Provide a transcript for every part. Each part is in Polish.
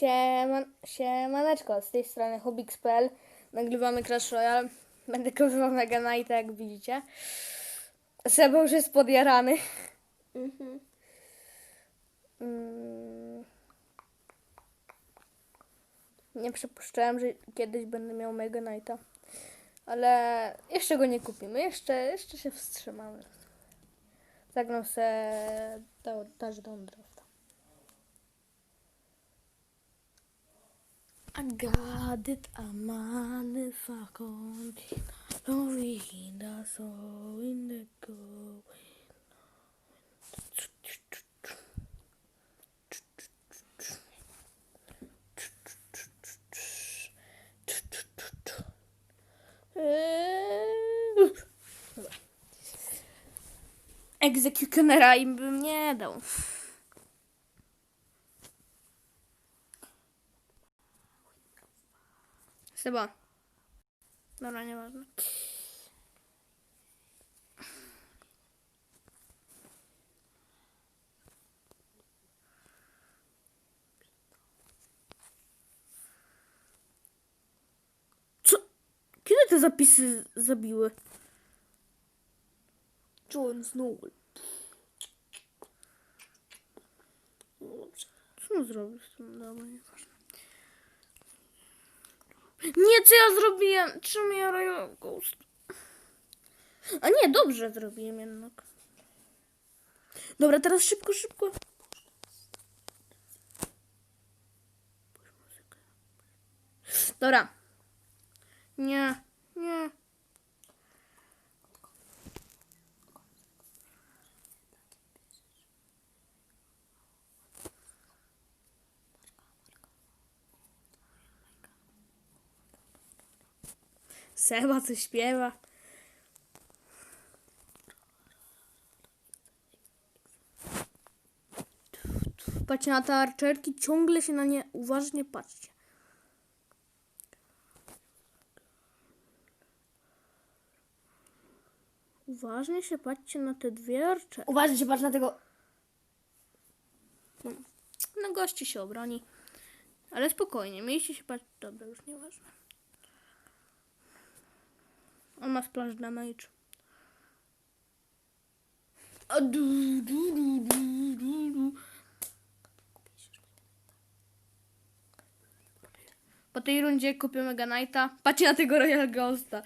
Siema, siemaneczko, z tej strony Hubix.pl Nagrywamy Clash Royale. Będę kupował Mega Knighta, jak widzicie. Seba już jest podjarany. Mhm. Mm. Nie przypuszczałem, że kiedyś będę miał Mega Knighta. Ale jeszcze go nie kupimy, jeszcze, jeszcze się wstrzymamy. Zagram se do, touchdown drafta I got it, I'm on the fucking Florida, so in the go. Egzekutionera im bym nie dał. Seba. Dobra, nieważne. Co? Kiedy te zapisy zabiły? John Snow. Co on zrobił z tym? Dobra, nieważne. Nie, co ja zrobiłem? Czym ja Royal Ghost? A nie, dobrze zrobiłem jednak. Dobra, teraz szybko, szybko. Dobra. Nie, nie. Seba coś śpiewa. Patrzcie na te arczerki, ciągle się na nie uważnie patrzcie. Uważnie się patrzcie na te dwie arczerki. Uważaj się, patrz na tego. No gości się obroni. Ale spokojnie, miejcie się patrzeć. Dobra, już nieważne. On ma splash damage. A du, du, du, du, du, du. Po tej rundzie kupię Mega Knighta. Patrzcie na tego Royal Ghosta.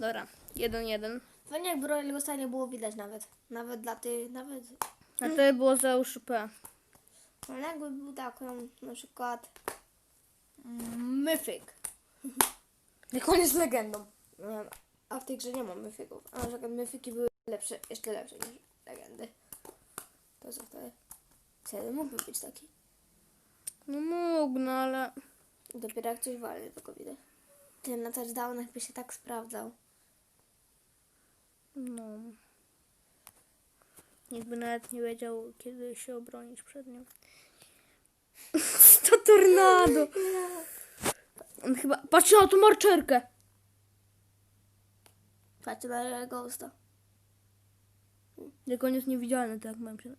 Dobra, 1-1. Fajnie jakby Royal Ghosta nie było widać nawet. Nawet dla tych, nawet... A to było za USP. Ale jakby był taką na przykład... Mythic. On jest legendą. Wiem, A w tej grze nie ma myfików. A przykład myfiki były lepsze, jeszcze lepsze niż legendy. To co wtedy? Wtedy mógłby być taki. No mógł, no ale... Dopiero jak coś walnie, tylko widać. Ten na touchdownach by się tak sprawdzał. No. Nikt by nawet nie wiedział, kiedy się obronić przed nią. to tornado! On chyba... Patrzcie na tą marczerkę! Patrzcie na Ghosta. Jak on jest niewidzialny, tak mam się...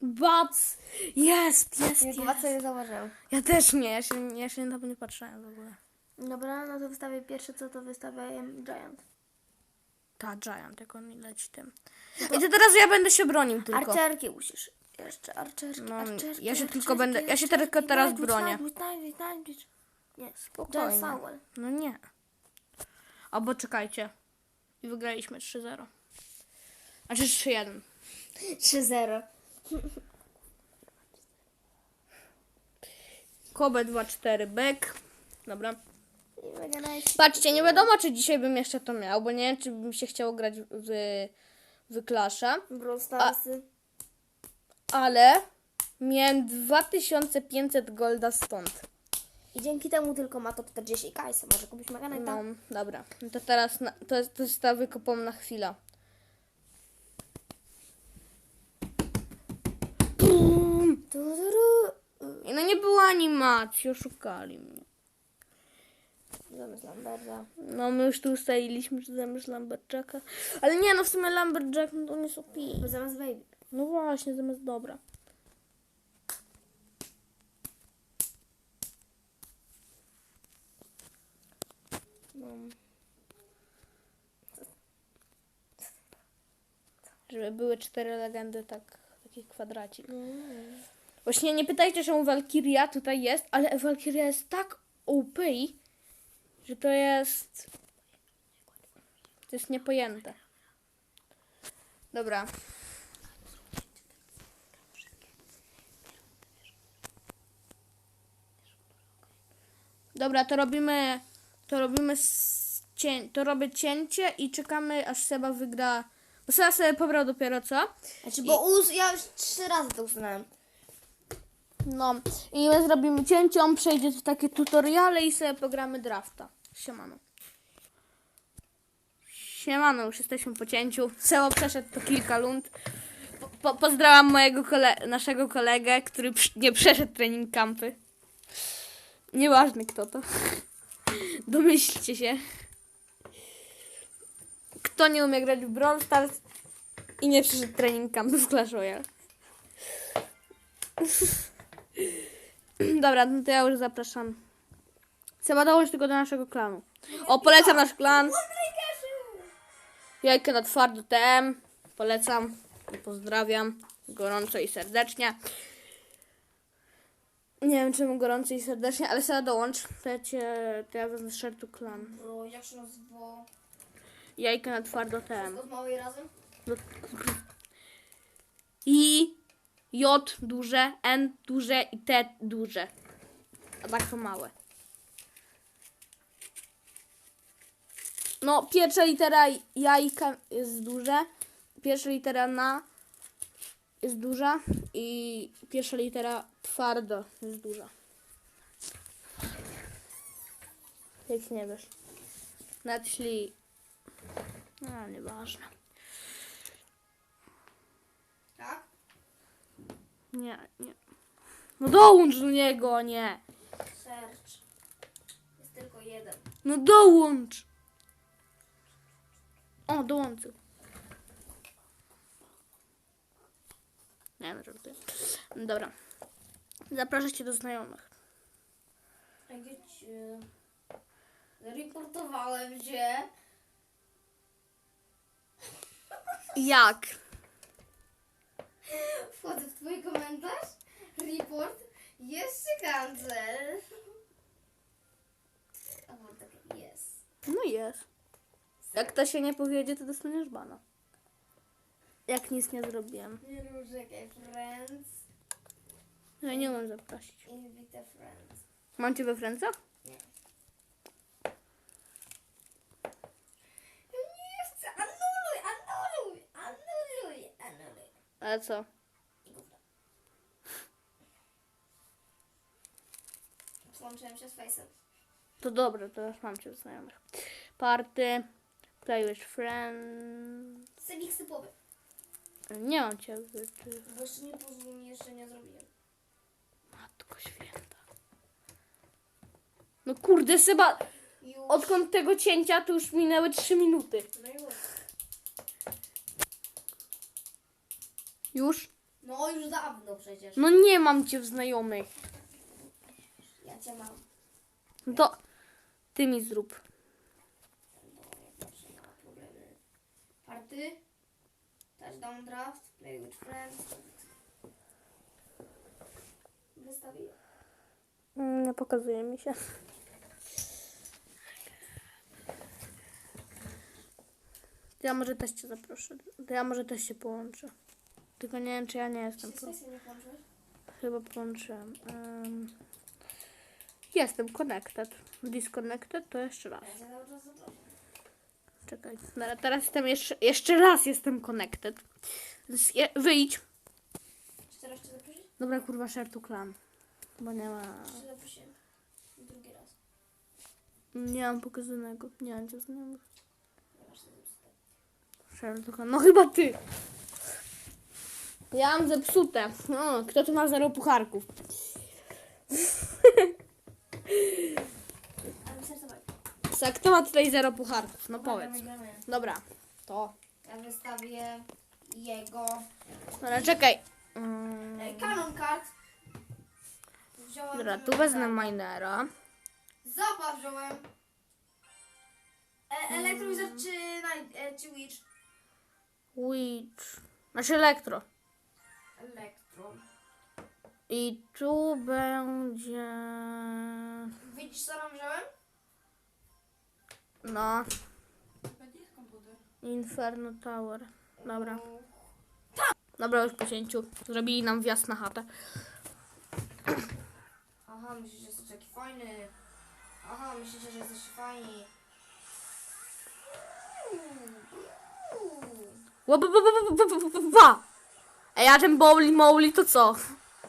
Bac! Jest, jest, Nie, jest! co nie zauważyłem. Ja też nie, ja się, ja się na to nie patrzyłem w ogóle. Dobra, no to wystawię pierwsze co, to wystawię Giant. Ta Giant, jak on leci tym. I to teraz ja będę się bronił tylko. Arczerki musisz. Jeszcze arczerki, No, arczerki, ja się tylko będę- ja się tylko teraz bronię. Nie, Spokojnie. Samuel. No nie. Albo czekajcie. I wygraliśmy 3-0. Znaczy 3-1. 3-0. Kobe 2-4 back. Dobra. Patrzcie, nie wiadomo czy dzisiaj bym jeszcze to miał, bo nie wiem czy by mi się chciało grać w, w Clasha, Brawl Starsy. ale miałem 2500 golda stąd. I dzięki temu tylko ma to 40 kajsa. Może kupić Mega Knighta? No, dobra. No to teraz na, to, jest, to jest ta wykopana chwila. I no nie było animacji, oszukali mnie. Zamysł Lamberza. No my już tu ustaliliśmy, że zamiast Lumberjacka. Ale nie, no w sumie Lumberjack no to nie jest OP. Zamiast Baby. No właśnie, zamiast dobra. Żeby były cztery legendy, tak, taki kwadracik. Właśnie nie pytajcie, czemu Valkyria tutaj jest, ale Valkyria jest tak OP, że to jest... To jest niepojęte. Dobra. Dobra, to robimy... To robimy... Cię, to robię cięcie i czekamy, aż Seba wygra... Bo Seba sobie pobrał dopiero co? Znaczy, bo us, ja już trzy razy to usunąłem. No i my zrobimy cięcie, on przejdzie w takie tutoriale i sobie pogramy drafta. Siemano. Siemano, już jesteśmy po cięciu. Sebo przeszedł to kilka lund. Po, po, pozdrawiam mojego kole naszego kolegę, który nie przeszedł trening kampy. Nieważne kto to. Domyślcie się. Kto nie umie grać w Brawl Stars i nie przeszedł trening kampy w Clash Royale. Dobra, no to ja już zapraszam. Trzeba dołączyć tylko do naszego klanu. O, polecam nasz klan. Jajkę na twardo TM. Polecam. Pozdrawiam gorąco i serdecznie. Nie wiem czemu gorąco i serdecznie, ale sobie dołącz. To ja, cię, to ja wezmę szertu klan. Bro, jak się nazywa? Jajkę na twardo TM. Od małej razem? I J duże, N duże i T duże. A tak to małe. No, pierwsza litera jajka jest duże, pierwsza litera na jest duża i pierwsza litera twardo jest duża. Jak nie wiesz. Nawet jeśli... No, nieważne. Tak? Nie, nie. No dołącz do niego, nie. Search. Jest tylko jeden. No dołącz. O, dołączył. Nie no, żartuję. Dobra. Zapraszam cię do znajomych. Cię... Reportowałem cię. Jak? Wchodzę w twój komentarz. Report. Jeszcze cancel. A tak jest. No jest. Jak to się nie powiedzie, to dostaniesz bana. Jak nic nie zrobiłem. Nie no, czekaj. Friends. Ja nie mam zaprosić. Invite friends. Mam cię we Francach? Ja nie chcę. Anuluj, anuluj, anuluj, anuluj. Ale co? Połączyłem się z Face'em. To dobre, to już mam cię w znajomych. Party. Play with friends. Sebik sypowy. Nie mam cię w... Bo jeszcze nie pozwól jeszcze nie zrobiłem. Matko święta. No kurde, Seba, Już. odkąd tego cięcia to już minęły 3 minuty. No już. Już? No już dawno przecież. No nie mam cię w znajomych. Ja cię mam. No to ty mi zrób. Party. Touchdown draft. Play with friends. Wystawię. Mm, Nie pokazuje mi się. To Ja może też cię zaproszę. To ja może też się połączę. Tylko nie wiem, czy ja nie jestem. Czy Po... Face'em nie? Chyba połączyłem. Em, Jestem connected. Disconnected to jeszcze raz. Ja cię cały czas zaproszę. Czekaj. Dobra, teraz jestem jeszcze, jeszcze raz jestem connected. Wyjdź. Czy teraz cię zaprosić? Dobra, kurwa, share to clan. Bo nie ma... Zaprosiłem? Drugi raz. Nie mam pokazanego. Nie mam cię znajomych. To clan. No chyba ty. Ja mam zepsute. No, kto tu ma zero pucharków? Ale Co, kto ma tutaj zero pucharków? No powiedz. Dobra, to. Ja wystawię jego Dobra, czekaj. Mm, Canon card. Wziąłem Dobra, tu wezmę minera. Zapa wziąłem. Elektrowizor czy, e, czy Witch? Witch. Znaczy elektro. Elektro. I tu będzie... Widzisz co nam wziąłem? No, Gdzie jest komputer? Inferno Tower. Dobra. Dobra, już po cięciu. Zrobili nam wjazd na chatę. Aha, myślisz, że jesteś taki fajny. Aha, myślicie, że jesteś fajni. Ła, ba, ba, ba, ba, ba, ba, ba. Ej, a ten Bowli Mowli to co?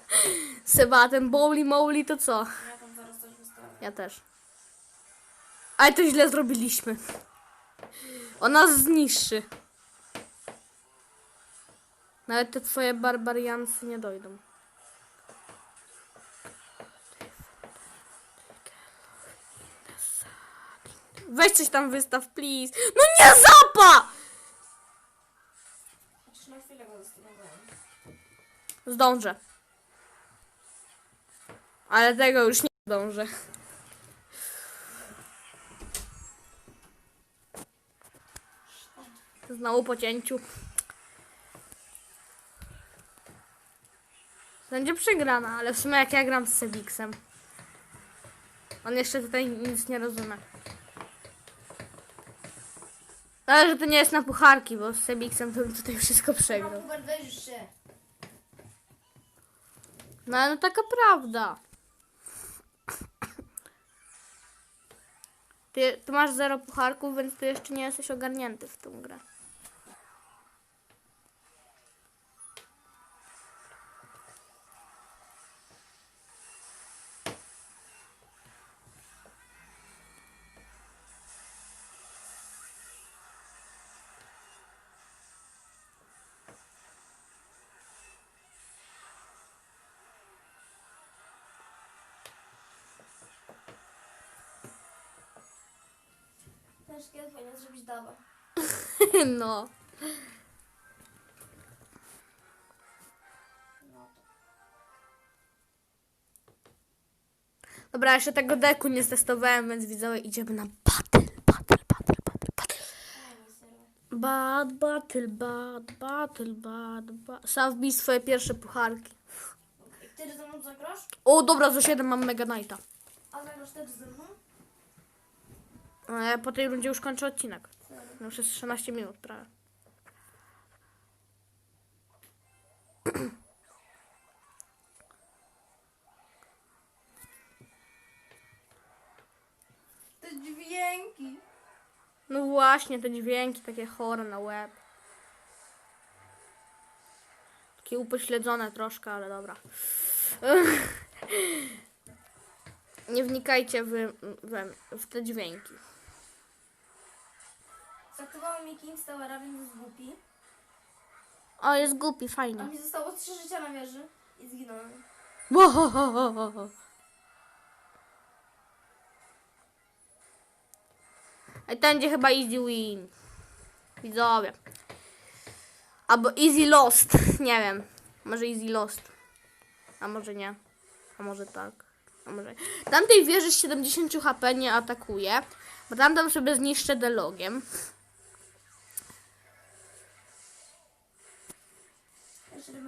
Seba, ten Bowli Mowli to co? Ja tam zaraz coś wystawię. Ja też. Ale to źle zrobiliśmy. On nas zniszczy. Nawet te twoje barbariansy nie dojdą. Weź coś tam wystaw, please. No nie zapa! Chociaż na chwilę go zastanawiałem. Zdążę. Ale tego już nie zdążę. Znowu po cięciu. Będzie przegrana, ale w sumie jak ja gram z Sebiksem. On jeszcze tutaj nic nie rozumie. Ale że to nie jest na pucharki, bo z Sebiksem to bym tutaj wszystko przegrał. No ale no taka prawda. Ty, ty masz zero pucharków, więc ty jeszcze nie jesteś ogarnięty w tą grę. Kiedy powinien zrobić daba. no. Dobra, jeszcze tego deku nie testowałem, więc widzowie idziemy na battle, battle, battle, battle, battle. Bad, battle, bad, battle, bad, bad. Sam wbij swoje pierwsze pucharki. I Ty ze mną zagrasz? O, dobra, za 7 mam Mega Knighta. A zagrasz też ze mną? E, Po tej rundzie już kończę odcinek. No Już jest 13 minut prawie. Te dźwięki. No właśnie, te dźwięki takie chore na łeb. Takie upośledzone troszkę, ale dobra. Nie wnikajcie w, w, w te dźwięki. Zaktywowałem mi King Towera, więc jest głupi. O, jest głupi, A fajnie. mi zostało trzy życia na wieży. I zginąłem. I ten będzie chyba easy win. Widzowie. Albo easy lost. Nie wiem. Może easy lost. A może nie. A może tak. A może... Tamtej wieży z 70 HP nie atakuje. Bo tamtą sobie zniszczę delogiem.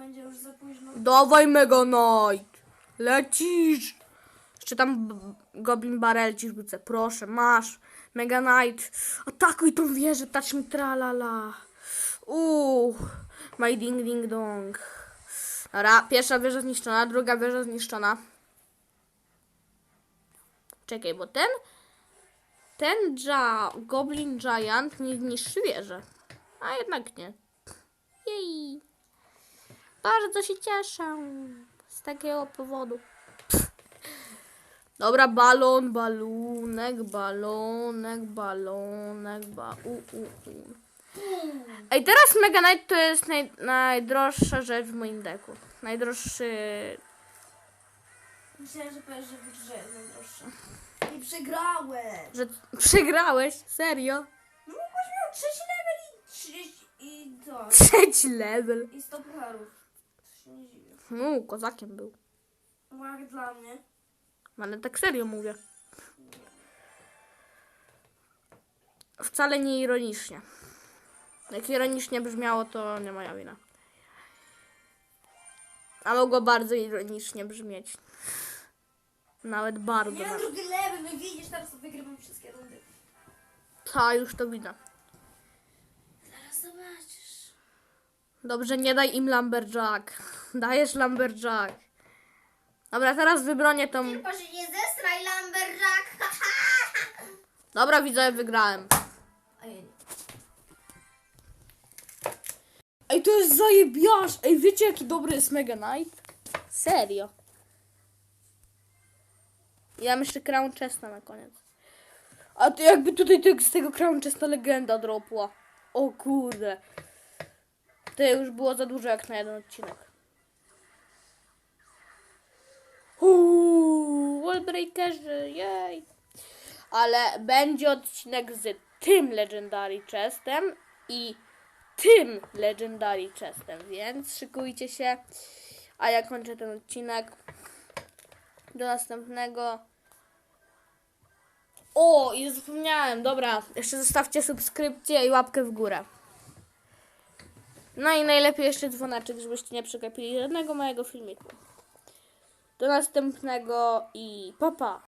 Będzie już za późno. Dawaj Mega Knight. Lecisz. Jeszcze tam Goblin Barrel ci rzucę. Proszę, masz. Mega Knight. Atakuj tą wieżę, touch mi tralala. Uuu. My ding ding dong. Dobra, pierwsza wieża zniszczona, druga wieża zniszczona. Czekaj, bo ten ten Goblin Giant nie zniszczy wieżę. A jednak nie. Jej. Bardzo się cieszę z takiego powodu. Dobra, balon, balunek, balonek, balonek, ba... U, u, u. Ej, teraz Mega Knight to jest naj, najdroższa rzecz w moim deku. Najdroższy... Myślałem, że powiesz, że wygrze najdroższa. I przegrałem. Że przegrałeś? Serio? No mogłaś miał trzeci level i 30 i to. Trzeci level. I 100 pucharów. Się nie dziwię. No, kozakiem był. No jak dla mnie. Ale tak serio mówię. wcale nie ironicznie. Jak ironicznie brzmiało, to nie moja wina. A mogło bardzo ironicznie brzmieć. Nawet bardzo. Nie nawet. drugi lewy, my widzisz, teraz to wygrywam wszystkie rundy. Ta, już to widzę. Zaraz zobaczysz. Dobrze, nie daj im Lumberjack. Dajesz Lumberjack. Dobra, teraz wybronię tą... Tylko, że nie zestraj Lumberjack. Dobra, widzę, wygrałem. A ja nie. Ej, to jest zajebiasz! Ej, wiecie jaki dobry jest Mega Knight? Serio. Ja myślę Crown Chesta na koniec. A to jakby tutaj z tego Crown Chesta legenda dropła. O kurde. To już było za dużo jak na jeden odcinek. Uuu, Wallbreakerzy, jej. Ale będzie odcinek z tym Legendary Chestem i tym Legendary Chestem, więc szykujcie się. A ja kończę ten odcinek. Do następnego. O, i zapomniałem, dobra. Jeszcze zostawcie subskrypcję i łapkę w górę. No i najlepiej jeszcze dzwoneczek, żebyście nie przegapili żadnego mojego filmiku. Do następnego i papa. Pa.